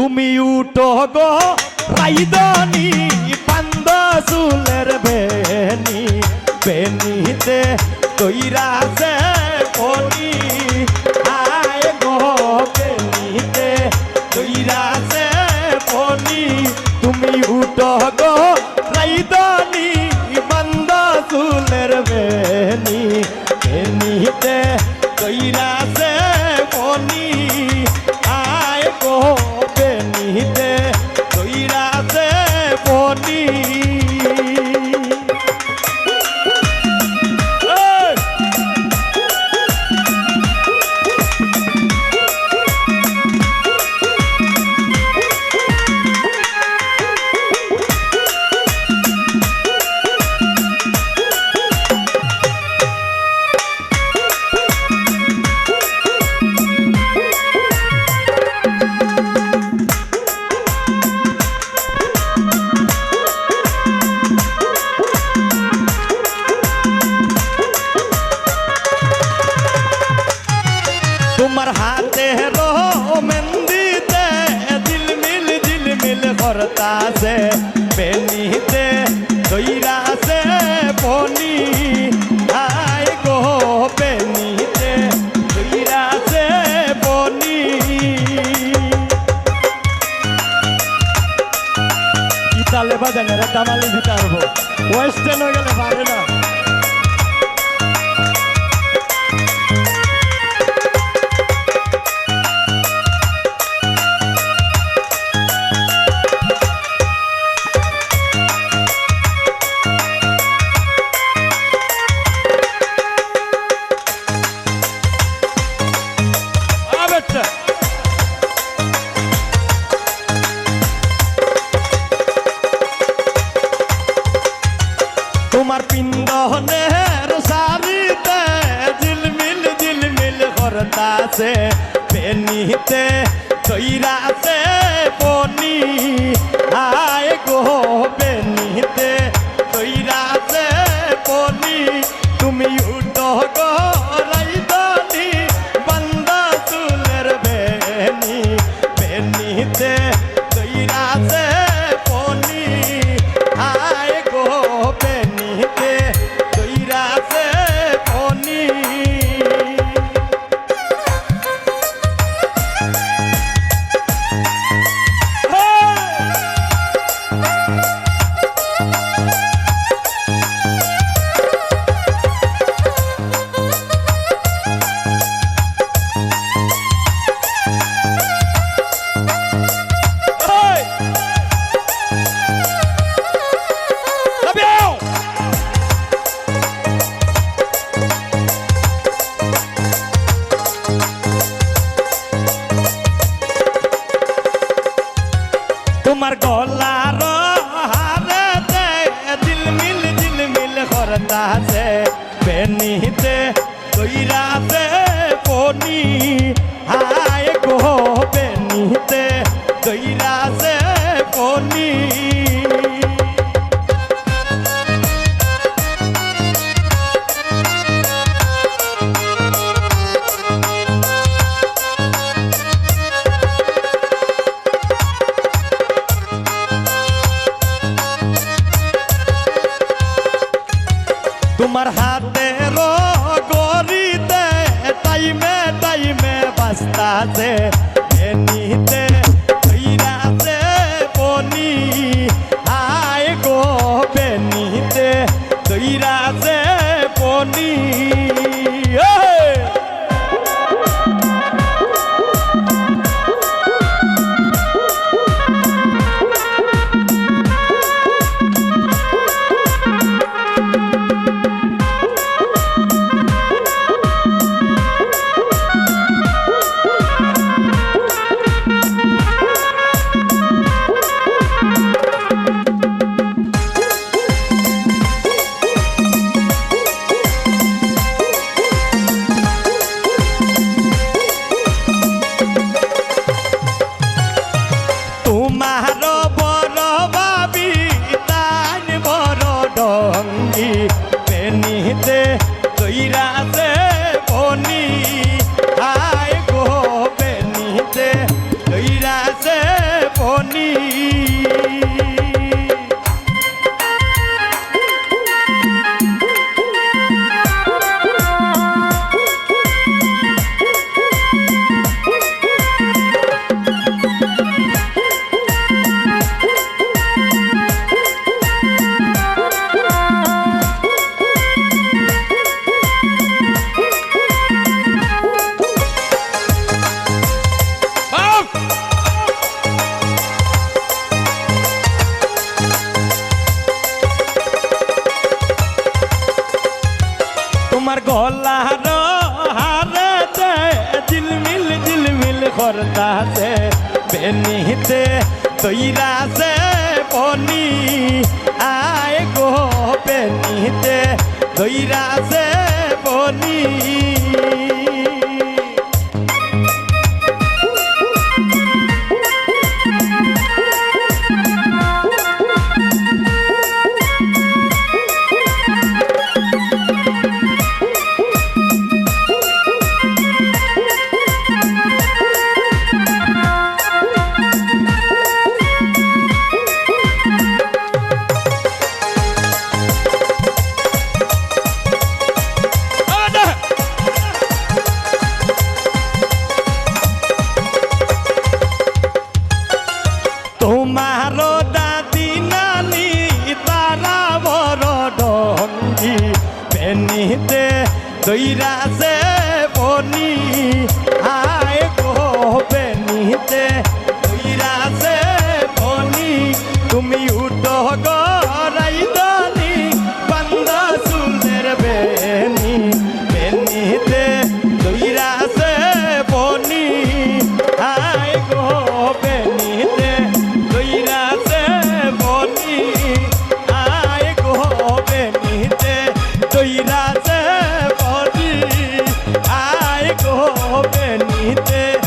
তুমি উঠো গো রাইদনি পান্দ চুলের বেনি বেনিতে তৈরাছে কনি তামালি দিতে পারব ওয়েস্টার্ন হয়ে গেলে পারে না। তোমার পিন্দনের সারিতে ঝিলমিল ঝিলমিল করতাছে পেনিতে তৈরাতে পনি। আয় গো তোমার গলার হারেতে ঝিলমিল ঝিলমিল করতাছে বেনিতে তৈরাতে বনি मुंबई में बसता से नीते নিহিতে তৈরা আছে বনি। গলার হারে দে ঝিলমিল ঝিলমিল করতাছে বেনিতে তৈরাছে বনি। আয় গো বেনিতে তৈরাছে বনি। তোমার দাদি নানি তারা বড় ডঙ্গি পেনিতে দৈরাছে বনি বনি নিতে।